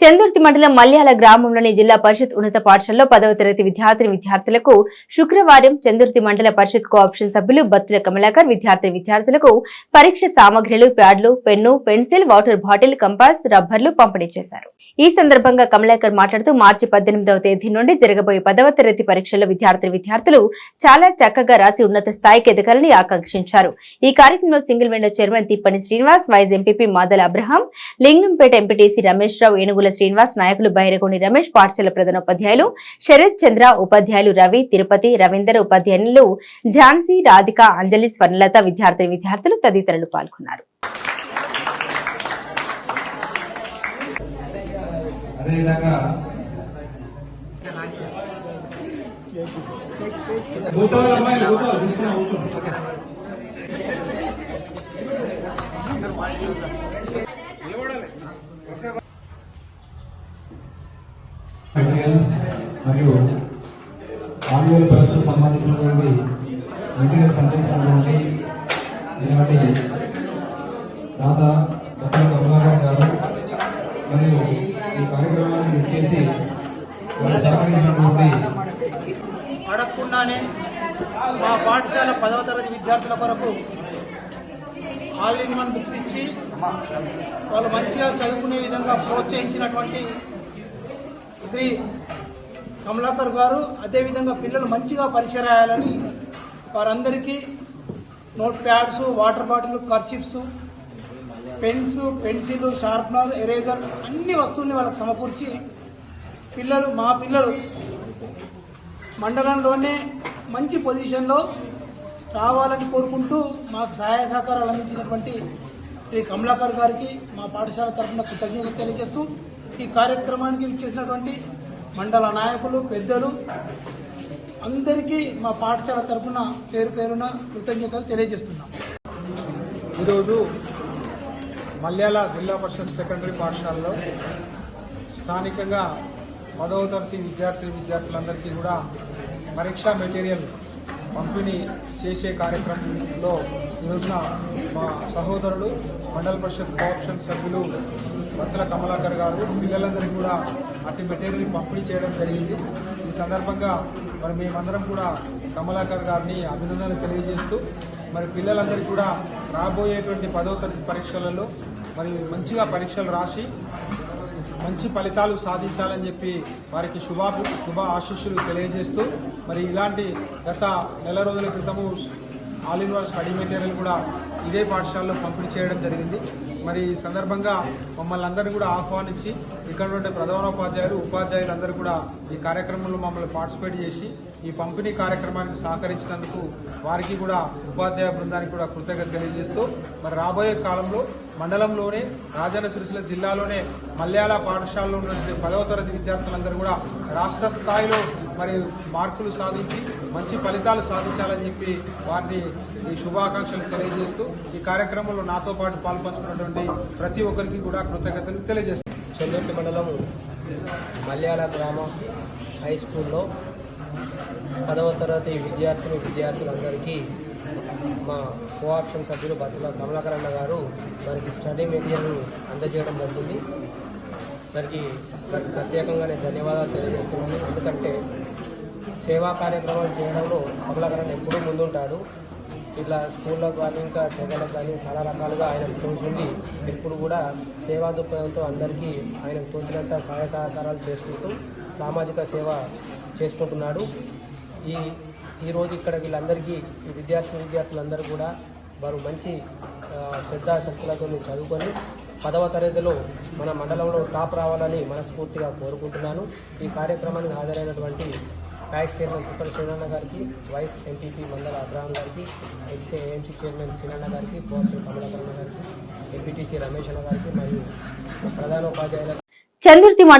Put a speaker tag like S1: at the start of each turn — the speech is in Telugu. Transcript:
S1: చందుర్తి మండలం మల్యాల గ్రామంలోని జిల్లా పరిషత్ ఉన్నత పాఠశాలలో పదవ తరగతి విద్యార్థిని విద్యార్థులకు శుక్రవారం చందుర్తి మండల పరిషత్ కోఆప్షన్ సభ్యులు బత్తుల కమలాకర్ విద్యార్థి విద్యార్థులకు పరీక్ష సామగ్రిలు ప్యాడ్లు pen pencil water bottle compass రబ్బర్లు పంపిణీ చేశారు. ఈ సందర్భంగా కమలాకర్ మాట్లాడుతూ మార్చి పద్దెనిమిదవ తేదీ నుండి జరగబోయే పదవ తరగతి పరీక్షల్లో విద్యార్థి విద్యార్థులు చాలా చక్కగా రాసి ఉన్నత స్థాయికి ఎదగాలని ఆకాంక్షించారు. ఈ కార్యక్రమంలో single window chairman Tippani Srinivas vice MPP Madala Abraham Lingampet MPTC Ramesh Rao Enugula Srinivas నాయకులు బైరగొండి రమేష్ పాఠశాల ప్రధానోపాధ్యాయులు శరత్ చంద్ర ఉపాధ్యాయులు రవి తిరుపతి రవీందర్ ఉపాధ్యాయులు ఝాన్సీ రాధిక అంజలి స్వర్ణలత విద్యార్థి విద్యార్థులు తదితరులు పాల్గొన్నారు.
S2: అదేవిధంగా కూర్చోవాలి కూర్చోవాలి తీసుకున్నా మెటీరియల్స్ మరియు ఆన్యువల్ పరీక్షకు సంబంధించినటువంటి మెటీరియల్స్ అందించినటువంటి ఇలాంటి దాత దత్తల కమలాకర్ గారు మరియు ఈ కార్యక్రమాన్ని చేసి వారు సహకరించినటువంటి
S3: అడగకుండానే మా పాఠశాల పదవ తరగతి విద్యార్థుల కొరకు ఆల్ ఇన్ వన్ బుక్స్ ఇచ్చి వాళ్ళు మంచిగా చదువుకునే విధంగా ప్రోత్సహించినటువంటి శ్రీ కమలాకర్ గారు అదేవిధంగా పిల్లలు మంచిగా పరీక్ష రాయాలని వారందరికీ note pads water bottle kerchiefs pens pencil sharpener eraser అన్ని వస్తువుల్ని వాళ్ళకి సమకూర్చి పిల్లలు మా పిల్లలు మండలంలోనే మంచి పొజిషన్లో రావాలని కోరుకుంటూ మాకు సహాయ సహకారాలు అందించినటువంటి శ్రీ కమలాకర్ గారికి మా పాఠశాల తరఫున కృతజ్ఞతలు తెలియజేస్తూ ఈ కార్యక్రమానికి ఇచ్చేసినటువంటి మండల నాయకులు పెద్దలు అందరికీ మా పాఠశాల తరఫున పేరు పేరున కృతజ్ఞతలు తెలియజేస్తున్నాం.
S4: ఈరోజు మల్యాల జిల్లా పరిషత్ సెకండరీ పాఠశాలలో స్థానికంగా పదవ తరగతి విద్యార్థి విద్యార్థులందరికీ కూడా పరీక్షా మెటీరియల్ పంపిణీ చేసే కార్యక్రమంలో ఈరోజున మా సహోదరుడు మండల పరిషత్ కోఆప్షన్ సభ్యులు భర్తల కమలాకర్ గారు పిల్లలందరికీ కూడా అట్టి మెటీరియల్ పంపిణీ చేయడం జరిగింది. ఈ సందర్భంగా మరి మేమందరం కూడా కమలాకర్ గారిని అభినందనలు తెలియజేస్తూ మరి పిల్లలందరికీ కూడా రాబోయేటువంటి పదవ తరగతి పరీక్షలలో మరి మంచిగా పరీక్షలు రాసి మంచి ఫలితాలు సాధించాలని చెప్పి వారికి శుభా శుభ ఆశీస్సులు తెలియజేస్తూ మరి ఇలాంటి గత నెల రోజుల క్రితము all in one study material కూడా ఇదే పాఠశాలలో పంపిణీ చేయడం జరిగింది. మరి ఈ సందర్భంగా మమ్మల్ని అందరినీ కూడా ఆహ్వానించి ఇక్కడ ఉండే ప్రధానోపాధ్యాయులు ఉపాధ్యాయులు అందరూ కూడా ఈ కార్యక్రమంలో మమ్మల్ని పార్టిసిపేట్ చేసి ఈ పంపిణీ కార్యక్రమానికి సహకరించినందుకు వారికి కూడా ఉపాధ్యాయ బృందానికి కూడా కృతజ్ఞత తెలియజేస్తూ మరి రాబోయే కాలంలో మండలంలోనే రాజన్న సిరిసిల్ల జిల్లాలోనే మల్యాల పాఠశాలలో ఉన్నటువంటి పదవ తరగతి విద్యార్థులందరూ కూడా రాష్ట్ర స్థాయిలో మరి మార్కులు సాధించి మంచి ఫలితాలు సాధించాలని చెప్పి వారిని ఈ శుభాకాంక్షలు తెలియజేస్తూ ఈ కార్యక్రమంలో నాతో పాటు పాల్పంచుకున్నటువంటి ప్రతి ఒక్కరికి కూడా కృతజ్ఞతలు తెలియజేస్తాను
S5: చెల్లెట్టి మండలం మల్యాల గ్రామ హై స్కూల్లో పదవ తరగతి విద్యార్థిని విద్యార్థులందరికీ మా కోఆప్షన్ సభ్యులు బతుల కమలాకరణ గారు వారికి స్టడీ మెటీరియల్ అందజేయడం జరుగుతుంది దానికి వారికి ప్రత్యేకంగా ధన్యవాదాలు తెలియజేస్తున్నాను. ఎందుకంటే సేవా కార్యక్రమాలు చేయడంలో అమలకరణ ఎప్పుడూ ముందుంటాడు. ఇట్లా స్కూళ్ళకు కానీ ఇంకా పేదలకు కానీ చాలా రకాలుగా ఆయనకు తోచింది. ఎప్పుడు కూడా సేవా దృక్పథంతో అందరికీ ఆయనకు తోచినంత సహాయ సహకారాలు చేసుకుంటూ సామాజిక సేవ చేసుకుంటున్నాడు. ఈ ఈరోజు ఇక్కడ వీళ్ళందరికీ ఈ విద్యార్థి విద్యార్థులందరూ కూడా వారు మంచి శ్రద్ధాశక్తులతో చదువుకొని పదవ తరగతిలో మన మండలంలో టాప్ రావాలని మనస్ఫూర్తిగా కోరుకుంటున్నాను. ఈ కార్యక్రమానికి హాజరైనటువంటి ప్యాక్స్ చైర్మన్ తిప్పల శ్రీనన్న గారికి వైస్ ఎంపీపీ మండల అబ్రాహం గారికి ఎక్స్ఏఎంసీ చైర్మన్ చిన్నన్న గారికి కోఆప్షన్ కమలాకరణ గారికి ఎంపీటీసీ రమేష్ అన్న గారికి మరియు ప్రధానోపాధ్యాయుల
S1: చంద్రుతి మండలం